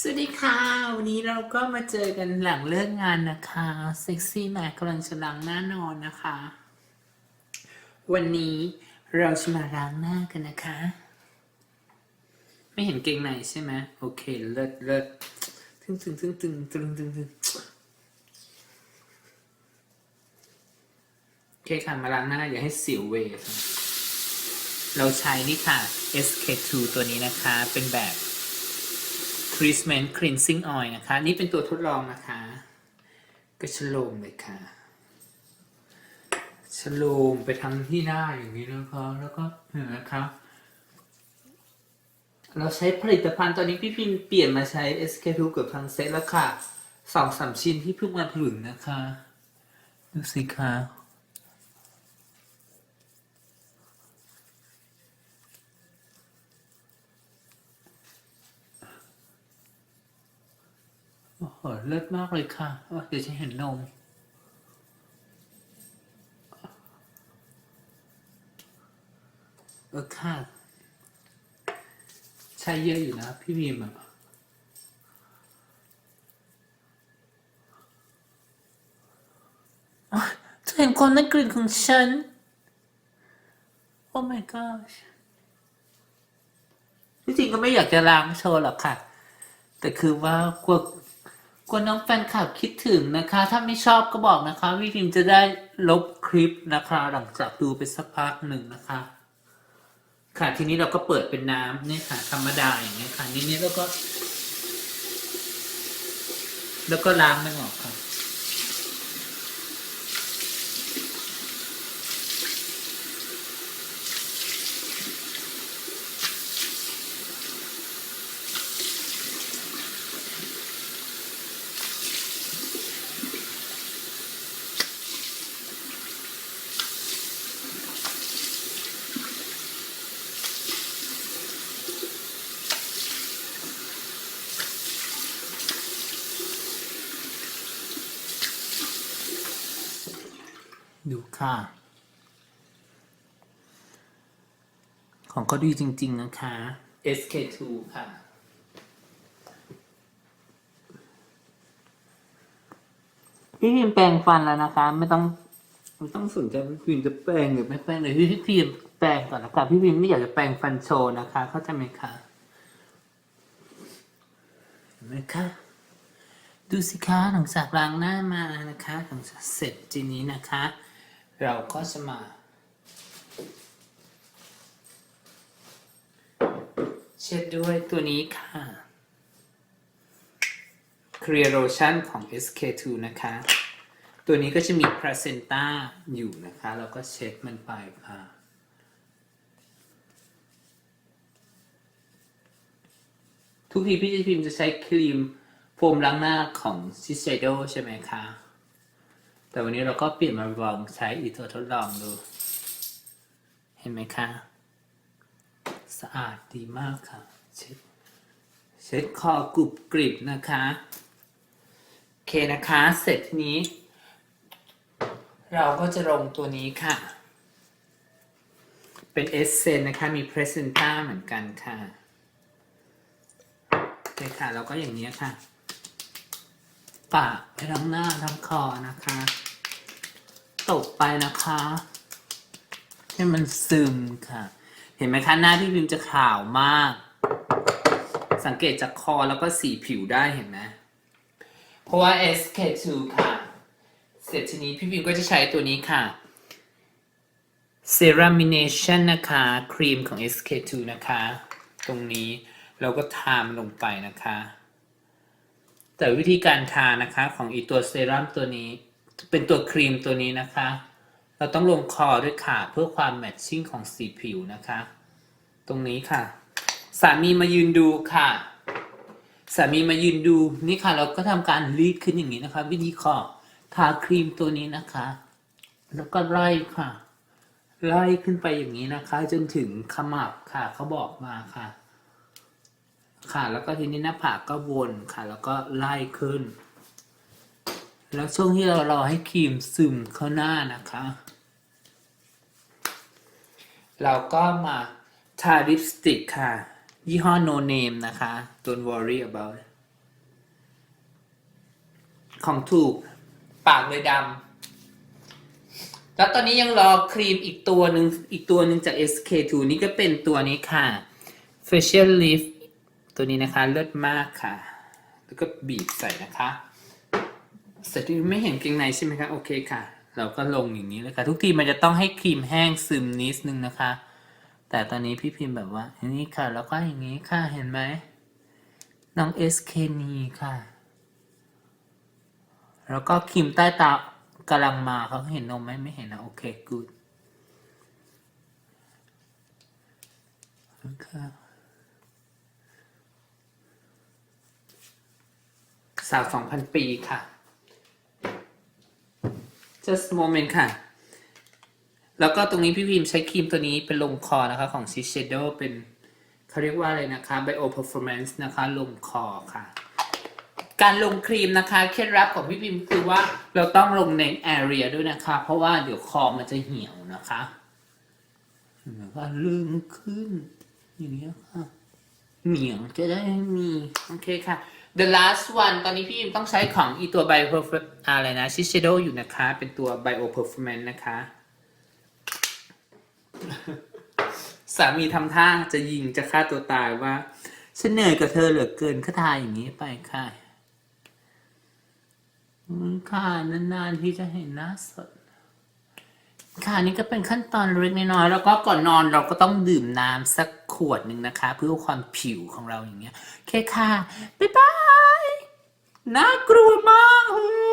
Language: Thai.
สวัสดีค่ะ วันนี้เราก็มาเจอกันหลังเลิกงานนะคะเซ็กซี่แมกกำลังจะล้างหน้านอนนะคะ วันนี้เราจะมาล้างหน้ากันนะคะ ไม่เห็นเกงในใช่ไหมโอเค เลิศเลิศตึงตึงตึงตึงตึงตึงตึงโอเคค่ะมาล้างหน้าอย่าให้สิวเวฟเราใช้นี่ค่ะ SK2 ตัวนี้นะคะเป็นแบบ Treatment Cleansing Oil นะคะ นี่เป็นตัวทดลองนะคะ ก็ชโลมเลยค่ะชโลมไปทั้งที่หน้าอย่างนี้นะคะ แล้วก็เห็นไหมคะเราใช้ผลิตภัณฑ์ตอนนี้พี่พิมเปลี่ยนมาใช้ SK2 เกือบทั้งเซตแล้วค่ะสองสามชิ้นที่เพิ่งมาถึงนะคะ ดูสิคะโอ้โหเลิศมากเลยค่ะเดี๋ยวจะเห็นนม เออค่ะ ใช่เยอะอยู่นะ พี่พิมอะอ๊ะเธอเห็นความน่าเกลียดของฉัน โอ้ my gosh ที่จริงก็ไม่อยากจะล้างโชว์หรอกค่ะ แต่คือว่ากลัว กลัวน้องแฟนคลับคิดถึงนะคะ ถ้าไม่ชอบก็บอกนะคะพี่พิมจะได้ลบคลิปนะคะ หลังจากดูไปสักพักหนึ่งนะคะ ค่ะทีนี้เราก็เปิดเป็นน้ำนี่ค่ะ ธรรมดาอย่างเงี้ยค่ะนี่นี่แล้วก็ แล้วก็ล้างมันออกค่ะ ดูค่ะ ของก็ดีจริง ๆ นะคะ SK2 ค่ะพี่พิมพ์แปรงฟันแล้วนะคะ ไม่ต้องไม่ต้องสนใจว่าพี่พิมพ์จะแปรงหรือไม่แปรงเลยพี่พิมพ์แปรงก่อนนะคะพี่พิมพ์ไม่อยากจะแปรงฟันโชว์นะคะ เข้าใจไหมคะเห็นไหมคะดูสิคะหลังจากล้างหน้ามานะคะหลังจากเสร็จทีนี้นะคะ เราก็จะมา เช็ดด้วยตัวนี้ค่ะ Clear Lotion ของ SK2 นะคะ ตัวนี้ก็จะมี Placenta อยู่นะคะแล้วก็เช็ดมันไปค่ะทุกทีพี่จะพิมพ์จะใช้ครีมโฟมล้างหน้าของซิเซโดใช่ไหมคะ แต่วันนี้เราก็เปลี่ยนมาลองใช้อีตัวทดลองดู เห็นไหมคะ สะอาดดีมากค่ะ เช็ดเช็ดคอกรุบกริบนะคะ โอเคนะคะ เสร็จนี้ เราก็จะลงตัวนี้ค่ะ เป็นเอสเซนนะคะ มีเพรสเซนต้าเหมือนกันค่ะโอเคค่ะ เราก็อย่างนี้ค่ะ ปากไปทั้งหน้าทั้งคอนะคะ ตบไปนะคะ ให้มันซึมค่ะ เห็นไหมคะหน้าพี่พิมจะขาวมาก สังเกตจากคอแล้วก็สีผิวได้เห็นไหมเพราะว่า SK2 ค่ะ เสร็จทีนี้พี่พิมก็จะใช้ตัวนี้ค่ะ Ceramination นะคะ ครีมของ SK2 นะคะ ตรงนี้เราก็ทามลงไปนะคะ แต่วิธีการทานะคะของอีตัวเซรั่มตัวนี้ เป็นตัวครีมตัวนี้นะคะ เราต้องลงคอด้วยค่ะ เพื่อความแมทชิ่งของสีผิวนะคะ ตรงนี้ค่ะ สามีมายืนดูค่ะ สามีมายืนดูนี่ค่ะ เราก็ทำการรีดขึ้นอย่างนี้นะคะ วิธีคอทาครีมตัวนี้นะคะ แล้วก็ไล่ค่ะ ไล่ขึ้นไปอย่างนี้นะคะ จนถึงขมับค่ะ เขาบอกมาค่ะ ค่ะ แล้วก็ทีนี้หน้าผากก็วนค่ะ แล้วก็ไล่ขึ้น แล้วช่วงที่เรารอให้ครีมซึมเข้าหน้านะคะ เราก็มาทาลิปสติกค่ะ ยี่ห้อ no name นะคะ don't worry about it ของถูกปากเลยดำ แล้วตอนนี้ยังรอครีมอีกตัวหนึ่งอีกตัวหนึ่งจาก SK2 นี่ก็เป็นตัวนี้ค่ะ Facial Lift ตัวนี้นะคะเลิศมากค่ะ แล้วก็บีบใส่นะคะ ใส่ที่ไม่เห็นเกงในใช่ไหมคะโอเคค่ะ เราก็ลงอย่างนี้เลยค่ะ ทุกทีมันจะต้องให้ครีมแห้งซึมนิดนึงนะคะ แต่ตอนนี้พี่พิมพ์แบบว่าอย่างนี้ค่ะ แล้วก็อย่างนี้ค่ะเห็นไหมน้อง SK นีค่ะ แล้วก็ครีมใต้ตากำลังมาเขาเห็นนมไหมไม่เห็นนะโอเคกูดสาวสองพันปีค่ะ just moment ค่ะ แล้วก็ตรงนี้พี่พิมใช้ครีมตัวนี้เป็นลงคอนะคะ ของ Shiseido เป็นเขาเรียกว่าอะไรนะคะ Bio Performance นะคะลงคอค่ะ การลงครีมนะคะ เคล็ดลับของพี่พิมคือว่าเราต้องลงใน area ด้วยนะคะ เพราะว่าเดี๋ยวคอมันจะเหี่ยวนะคะแล้วก็ลึงขึ้น อย่างนี้ยค่ะเหนียงจะได้มี โอเคค่ะ the last one ตอนนี้พี่พิมต้องใช้ของอีตัว Bio Performance อะไรนะ Shiseido อยู่นะคะ เป็นตัว Bio Performance นะคะ สามีทำท่าจะยิงจะฆ่าตัวตายว่าฉันเหนื่อยกับเธอเหลือเกินก็ทายอย่างนี้ไปค่ะค่ะนานๆที่จะเห็นหน้าสด ค่ะนี่ก็เป็นขั้นตอนเล็กน้อยๆแล้วก็ก่อนนอนเราก็ต้องดื่มน้ำสักขวดหนึ่งนะคะ เพื่อความผิวของเราอย่างเงี้ยโอเคค่ะ บ๊าย บาย